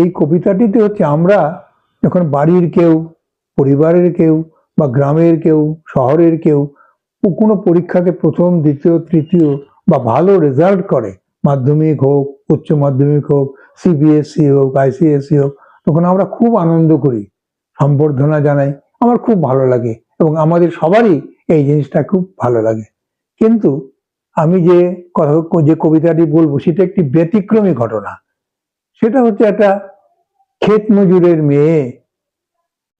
এই কবিতাটিতে হচ্ছে আমরা যখন বাড়ির কেউ, পরিবারের কেউ বা গ্রামের কেউ, শহরের কেউ কোনো পরীক্ষাতে প্রথম, দ্বিতীয়, তৃতীয় বা ভালো রেজাল্ট করে, মাধ্যমিক হোক, উচ্চ মাধ্যমিক হোক সিবিএসসি হোক আইসিএসসি হোক, তখন আমরা খুব আনন্দ করি, সম্বর্ধনা জানাই, আমার খুব ভালো লাগে এবং আমাদের সবারই এই জিনিসটা খুব ভালো লাগে। কিন্তু আমি যে কথা, যে কবিতাটি বলব, সেটা একটি ব্যতিক্রমী ঘটনা। সেটা হচ্ছে একটা ক্ষেত মজুরের মেয়ে,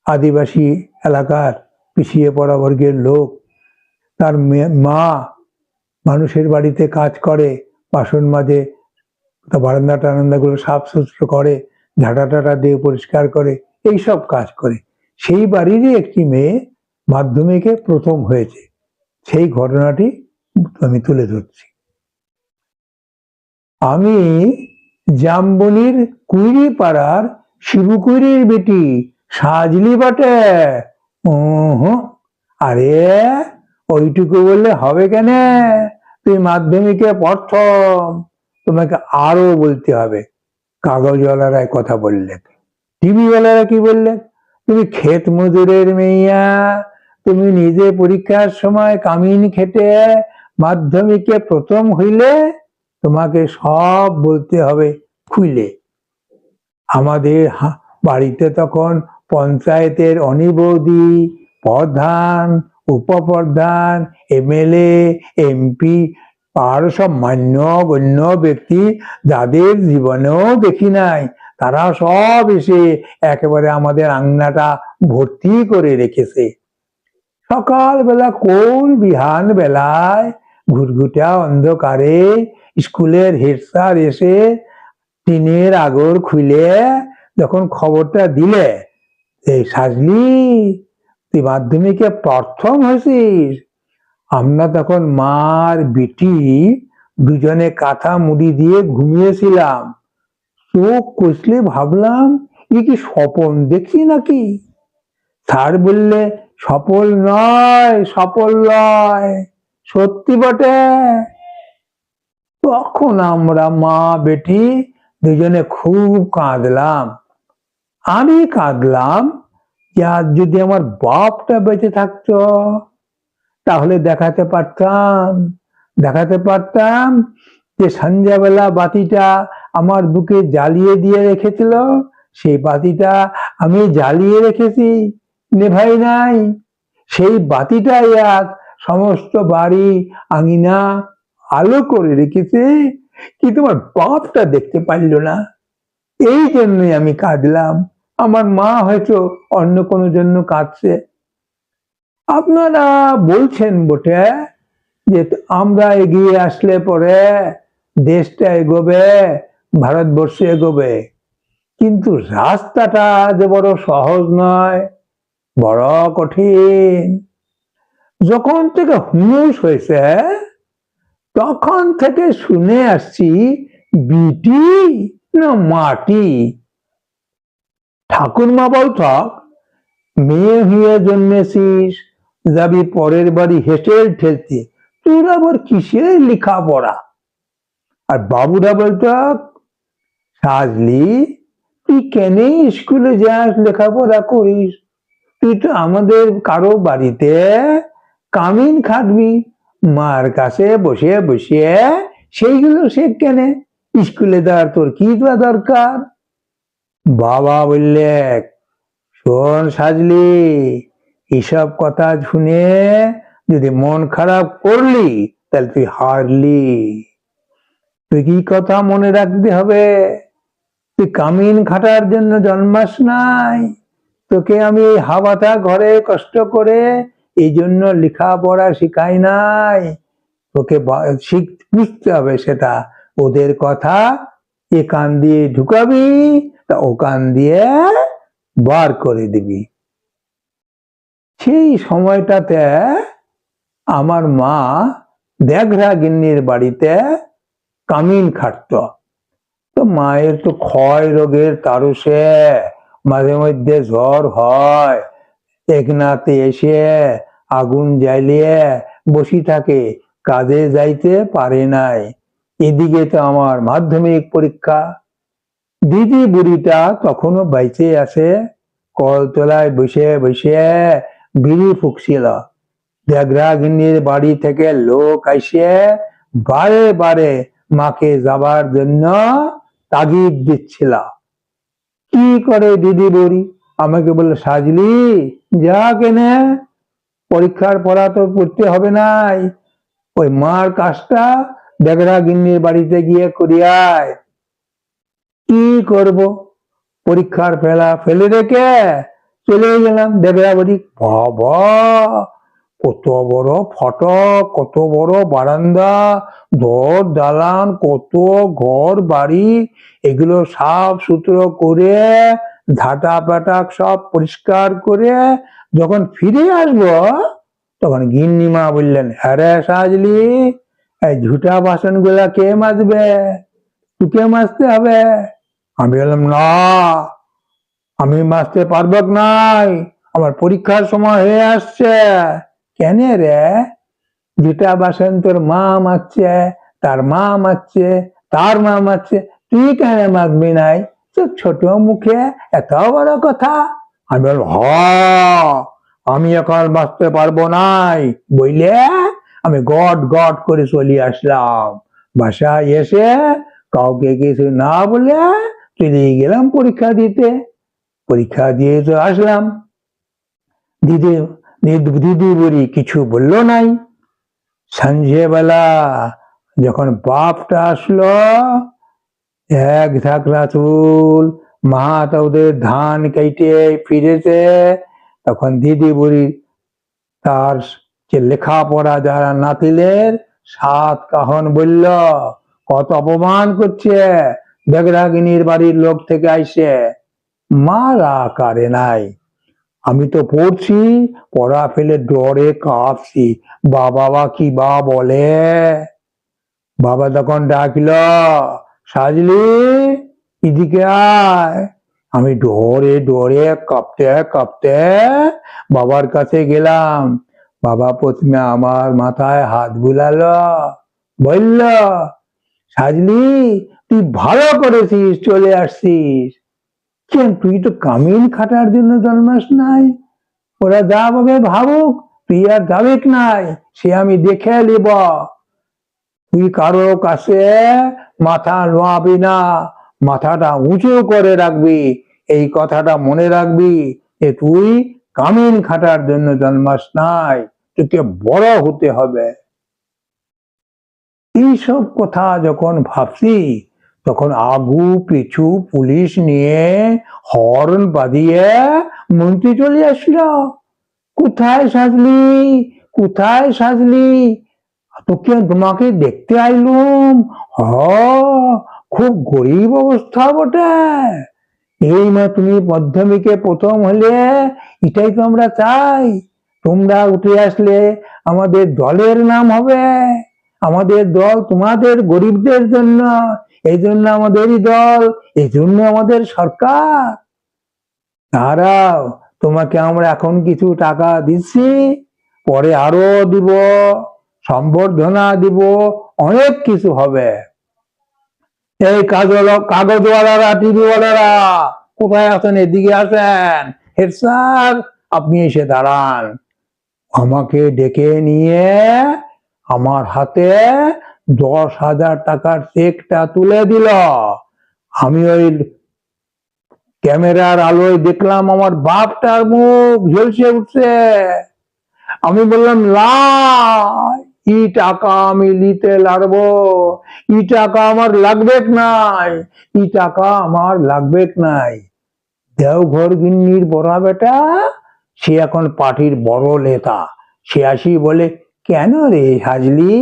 আদিবাসী এলাকার পিছিয়ে পড়া বর্গের লোক। তার মা মানুষের বাড়িতে কাজ করে, বাসন মাজে, তা বারান্দা টারান্দাগুলো সাফ সুতরো করে, ঝাঁটা টাটা দিয়ে পরিষ্কার করে, এই সব কাজ করে। সেই বাড়িরই একটি মেয়ে মাধ্যমিকে প্রথম হয়েছে। সেই ঘটনাটি আমি তুলে ধরছি। আমি জামবনির কুইরি পাড়ার শিবকুইরির বেটি সাজলি বটে। আরে ওইটুকু বললে হবে কেন? তুই মাধ্যমিকে প্রথম, তোমাকে আরও বলতে হবে। কাগজওয়ালারাই কথা বললেন টিভিওয়ালারা কি বললেন তুমি ক্ষেত মজুরের মেইয়া, তুমি নিজে পরীক্ষার সময় কামিন খেটে মাধ্যমিকে প্রথম হইলে তোমাকে সব বলতে হবে খুইলে। আমাদের বাড়িতে তখন পঞ্চায়েতের অনিবৌদি, প্রধান, উপপ্রধান, এমএলএ, এমপি আর সব মান্য গণ্য ব্যক্তি যাদের জীবনেও দেখি নাই, তারা সব এসে একেবারে আমাদের আংনাটা ভর্তি করে রেখেছে। সকালবেলা কোন বিহান বেলায় ঘুটঘুটা অন্ধকারে স্কুলের হেড স্যার এসে টিনের আগর খুলে যখন খবরটা দিলে, এই সাজলি, তুই মাধ্যমিকে প্রথম হয়েছিস? আমরা তখন মার বিটি দুজনে কাঁথা মুড়ি দিয়ে ঘুমিয়েছিলাম। চোখ কষলে ভাবলাম, এ কি স্বপন দেখছি নাকি? স্যার বললে সফল নয় সফল নয় সত্যি বটে? তখন আমরা মা বেটি দুজনে খুব কাঁদলাম। আমি কাঁদলাম যে আজ যদি আমার বাপটা বেঁচে থাকতো, তাহলে দেখাতে পারতাম দেখাতে পারতাম যে সন্ধ্যাবেলা বাতিটা আমার বুকে জ্বালিয়ে দিয়ে রেখেছিল, সেই বাতিটা আমি জ্বালিয়ে রেখেছি, নেভাই নাই। সেই বাতিটাই আজ সমস্ত বাড়ি আঙিনা আলো করে রেখেছে কি তোমার বাপটা দেখতে পারল না? এই জন্যই আমি কাঁদলাম। আমার মা হয়তো অন্য কোনো জন্য কাঁদছে। আপনারা বলছেন বটে যে আমরা এগিয়ে আসলে পরে দেশটা এগোবে, ভারতবর্ষে এগোবে। কিন্তু রাস্তাটা যে বড় সহজ নয়, বড় কঠিন। যখন থেকে হুঁশ হয়েছে, তখন থেকে শুনে আসছি, বিটি না মাটি? ঠাকুরমা বলতক মেয়ে হয়ে জন্মেছিস, যাবি পরের বাড়ি হেঁটেল ঠেলতে। তোর আবার কিসের লেখাপড়া? আর বাবুরা বলতো, সাজলি, তুই কেন স্কুলে যাস, লেখাপড়া করিস? তুই তো আমাদের কারও বাড়িতে কামিন খাটবি, মার কাছে বসে বসে সেইগুলো সে কেন? স্কুলে দেওয়ার তোর কি দেওয়া দরকার? বাবা বললে, শোন সাজলি, এসব কথা শুনে যদি মন খারাপ করলি, তাহলে তুই হারলি। তুই কি কথা মনে রাখতে হবে? তুই কামিন খাটার জন্য জন্মাস নাই। তোকে আমি হাওয়াটা ঘরে কষ্ট করে এই জন্য লেখাপড়া শিখাই নাই। শিখ বুঝতে হবে সেটা। ওদের কথা এ কান দিয়ে ঢুকাবি, তা ও কান দিয়ে বার করে দিবি। সেই সময়টাতে আমার মা দেখরা গিন্নির বাড়িতে কামিন খাটত। তো মায়ের তো ক্ষয় রোগের তারুষে, মাঝে মধ্যে জ্বর হয়। একনাতে এসে আগুন জ্বালিয়ে বসি থাকে, কাজে যাইতে পারে নাই। এদিকে তো আমার মাধ্যমিক পরীক্ষা। দিদি বুড়িটা তখনও বাইচে আছে, কলতলায় বসে বসে বিড়ি ফুকছিল। গিন্নির বাড়ি থেকে লোক আইসে বারে বারে মাকে যাবার জন্য তাগিদ দিচ্ছিল। কি করে দিদি বুড়ি? আমাকে বলল সাজলি যা কেনে পরীক্ষার পড়া তো পড়তে হবে নাই। ওই মার কাজটা দেখরা গিন্নির বাড়িতে গিয়ে করিয়ায়। কি করব? পরীক্ষার ফেলা ফেলে রেখে চলে গেলাম বাড়ি। বাবা, কত বড় ফটক, কত বড় বারান্দা, দর দালান, কত ঘর বাড়ি, এগুলো সাফ সুতরো করে ঝাঁটা পাটাক সব পরিষ্কার করে যখন ফিরে আসব, তখন গিন্নিমা বললেন হ্যাঁ সাজলি, এই ঝুটা বাসনগুলা কে মাজবে? তোকে মাজতে হবে? আমি বললাম, না, আমি মাজতে পারব নাই, আমার পরীক্ষার সময় হয়ে আসছে। কেন রে? যেটা বাসন তোর মা মারছে তার মা মারছে তার মা মারছে তুই কেন মারবি নাই? তোর ছোট মুখে এত বড় কথা? আমি বললাম হ, আমি এখন বাঁচতে পারব নাই। বইলে আমি গট গট করে চলে আসলাম। বাসায় এসে কাউকে কিছু না বলে চলে গেলাম পরীক্ষা দিতে। পরীক্ষা দিয়ে তো আসলাম। দিদি, দিদি- বলি কিছু বলল নাই। সন্ধ্যেবেলা যখন বাপটা আসলো এক ঝাঁকড়া চুল মা তো ধান কেটে ফিরেছে। তখন দিদি বুড়ি তার যে লেখাপড়া যারা নাতিলের, সাত কাহন বলল, কত অপমান করছে বেগরাগিনীর বাড়ির লোক থেকে আইসে। মারা কারে নাই। আমি তো পড়ছি পড়া ফেলে ডরে কাঁপছি, বাবা বা কি বা বলে? বাবা তখন ডাকল সাজলি, এদিকে আয়। আমি ডরে ডরে কাঁপতে কাঁপতে বাবার কাছে গেলাম। বাবা প্রথমে আমার মাথায় হাত বুলালো, বলল, সাজলি, তুই ভালো করেছিস, চলে আসছিস। কেন, তুই তো কামিন খাটার জন্য জন্মাস নাই। ওরা যা ভাবে ভাবুক, তুই আর যাবেক নাই, সে আমি দেখে নিব। তুই কারও কাছে মাথা নোয়াবি না, মাথাটা উঁচু করে রাখবি, এই কথাটা মনে রাখবি যে তুই কামিন খাটার জন্য জন্মাস নাই, তোকে বড় হতে হবে। এইসব কথা যখন ভাবছি, তখন আগু, পিছু, পুলিশ নিয়ে হর্ন বাঁধিয়ে মন্ত্রী চলে আসলো। কোথায় সাজলি? কোথায় সাজলি? তোকে তোমাকে দেখতে আইলুম? হ খুব গরিব অবস্থা বটে। এই না তুমি মাধ্যমিকে প্রথম হলে এটাই তো আমরা চাই। তোমরা উঠে আসলে আমাদের দলের নাম হবে। আমাদের দল তোমাদের গরিবদের জন্য। এই জন্য আমাদেরই দল, এই জন্য আমাদের সরকার। দাঁড়াও, তোমাকে আমরা এখন কিছু টাকা দিচ্ছি, পরে আরও দিব। সম্বর্ধনা দিব, অনেক কিছু হবে। এই কাগজ কাগজওয়ালারা, টিভিওয়ালারা, কোথায় আছেন? এদিকে আসেন হেড স্যার, আপনি এসে দাঁড়ান। আমাকে ডেকে নিয়ে আমার হাতে দশ হাজার টাকার চেকটা তুলে দিল। আমি ওই ক্যামেরার আলোয় দেখলাম আমার বাপটার মুখ ঝলসে উঠছে। আমি বললাম লা ই টাকা আমি নিতে লাগবো। ই টাকা আমার নাই? ই টাকা আমার নাই? দেওঘর গিন্নির বেটা, সে এখন বড় নেতা। সে আসি বলে, কেন রে হাজলি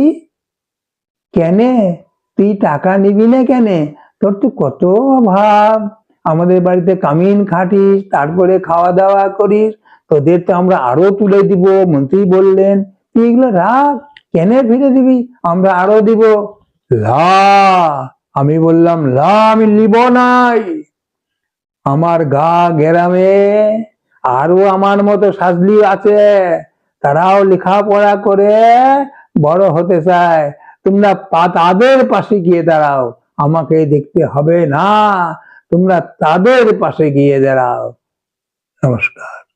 তুই টাকা নিবি না কেনে? তোর তো কত অভাব। আমাদের বাড়িতে কামিন খাটিস, তারপরে খাওয়া দাওয়া করিস। তোদের তো আমরা আরও তুলে দিব। মন্ত্রী বললেন, তুই এগুলো রাখ। কেনে ফিরে দিবি? আমরা আরও দিব। লা। আমি বললাম, লা আমি নিব নাই। আমার গা গেরামে, আরও আমার মতো সাজলি আছে। তারাও লেখাপড়া করে বড় হতে চায়। তোমরা তাদের পাশে গিয়ে দাঁড়াও। আমাকে দেখতে হবে না। তোমরা তাদের পাশে গিয়ে দাঁড়াও। নমস্কার।